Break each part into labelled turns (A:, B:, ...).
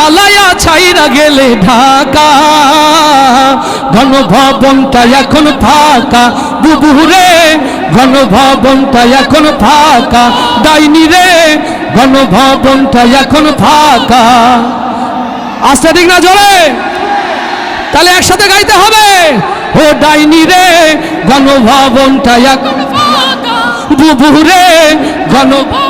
A: পালাইয়া ছাইরা গেলে ঢাকা। গণভবনটা এখন ফাঁকা। বুবুরে, গণভবনটা এখন ফাঁকা। ডাইনি রে, গণভবনটা এখন ফাঁকা। আসতে ঠিক না জোরে। তাহলে একসাথে গাইতে হবে। ও ডাইনি রে, গণভবনটা এখন বুবুরে চলে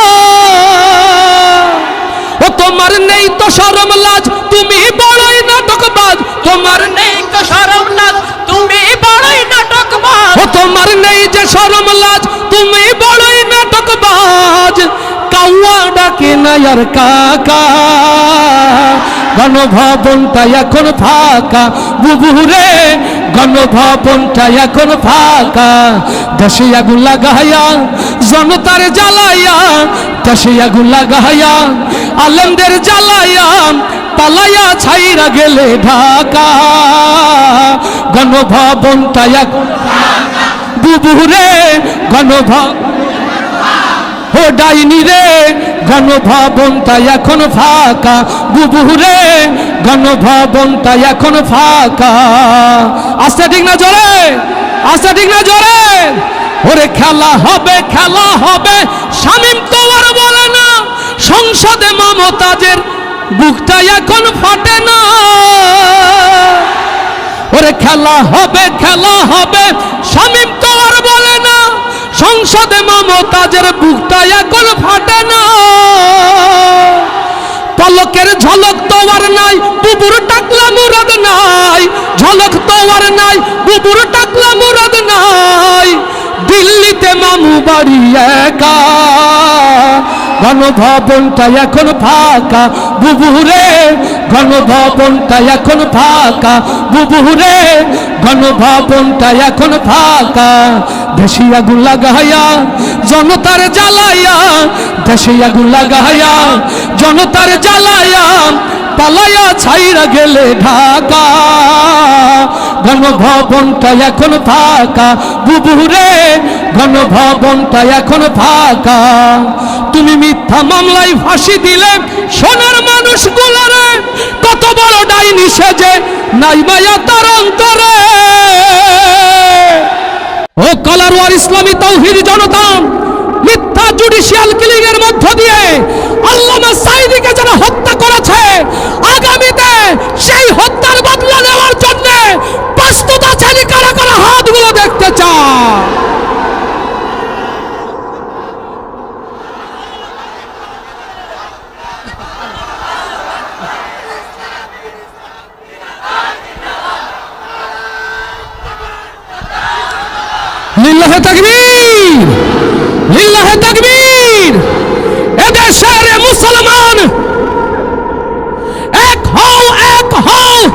A: শরম লাজ তুমি বড়ই নাটকবাজ। তোমার নেই তো লাজ তুমি বড়ই নাটকবাজ। ও, তোমার নেই যে শরম লাজ তুমি বড়ই নাটকবাজ। কাউয়া ডাকে না আর কাকা। গণভবনটা এখন ফাঁকা। বুবুরে, গণভবনটা এখন ফাঁকা। দেশে আগুন লাগাইয়া জনতার জ্বালাইয়া দেশে আগুন লাগাইয়া আলমদের জ্বালাইয়া পালাইয়া ছাইরা গেলে ঢাকা। গণভবনটা এখন বুবুরে গণভবন ও ডাইনি রে, গণভবনটা এখন ফাঁকা। বুবুরে, গণভবনটা এখন ফাঁকা। আস্তে ঠিক না জোরে? আস্তে ঠিক না জোরে? ওরে খেলা হবে খেলা হবে, শামিম তো বলে না, সংসদে মমতাজের বুকটা এখন ফাটে না। ওরে খেলা হবে খেলা হবে, শামিম তো আর বলে না, সংসদে মমতাজের বুকটা এখন ফাটে না। পলকের ঝলক তো আর নাই, বুবুর টাকলা মুরাদ নাই, ঝলক তো আর নাই, বুবুর টাকলা মুরাদ মামু বাড়ি একা। গণভবনটা এখন ফাঁকা, বুবুরে। গণভবনটা এখন ফাঁকা, বুবুরে। গণভবনটা এখন ফাঁকা। দেশি আগুন লাগাইয়া, জনতার জ্বালাইয়া, দেশি আগুন লাগাইয়া, জনতার জ্বালাইয়া, পালাইয়া ছাইরা গেলে ঢাকা। গণভবনটা এখন ফাঁকা। বুবুরে, গণভবনটা এখন ফাঁকা। তুমি মিথ্যা মামলায় ফাঁসি দিলে সোনার মানুষ গুলারে কত বড় ডাইনি সেজে, নাই মায়া তার অন্তরে। ও কলারওয়ার ইসলামী তৌহিদ জনতা, মিথ্যা জুডিশিয়াল কিলিং এর মধ্য দিয়ে আল্লামা সাইদিকে যারা হত্যা করেছে, আগামীতে সেই হত্যার লিল্লাহে তাকবীর। লিল্লাহে তাকবীর। এদেশের মুসলমান। এক হও এক হও।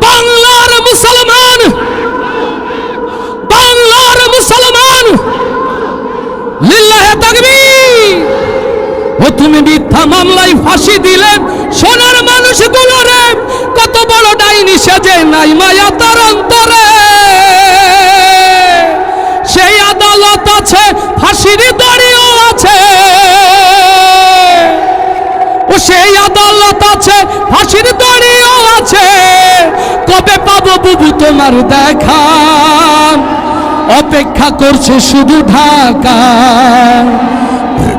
A: বাংলার মুসলমান। বাংলার মুসলমান। তাকবীর। ও তুমি মিথ্যা মামলায় ফাঁসি দিলে সোনার মানুষগুলোরে কত বড় ডাইনি সেজে নাই মায়া তার অন্তরে। ফাঁসির দড়িও আছে। ও সেই আদালত আছে, ফাঁসির দড়িও আছে। কবে পাবো বুবু তোমার দেখা? অপেক্ষা করছে শুধু ঢাকা।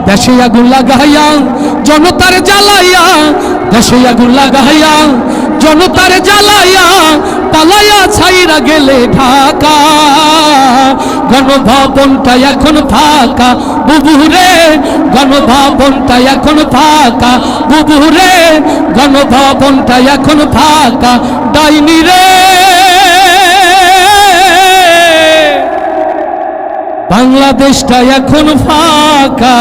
A: দেশে আগুন লাগাইয়া, জনতার জ্বালাইয়া, দেশে আগুন লাগাইয়া জনতার জ্বালাইয়া, পালাইয়া ছাইরা গেলে ঢাকা। গণভবনটা এখন ফাঁকা, বুবুরে, গণভবনটা এখন ফাঁকা, বুবুরে, গণভবনটা এখন ফাঁকা। ডাইনি রে। বাংলাদেশটা এখন ফাঁকা।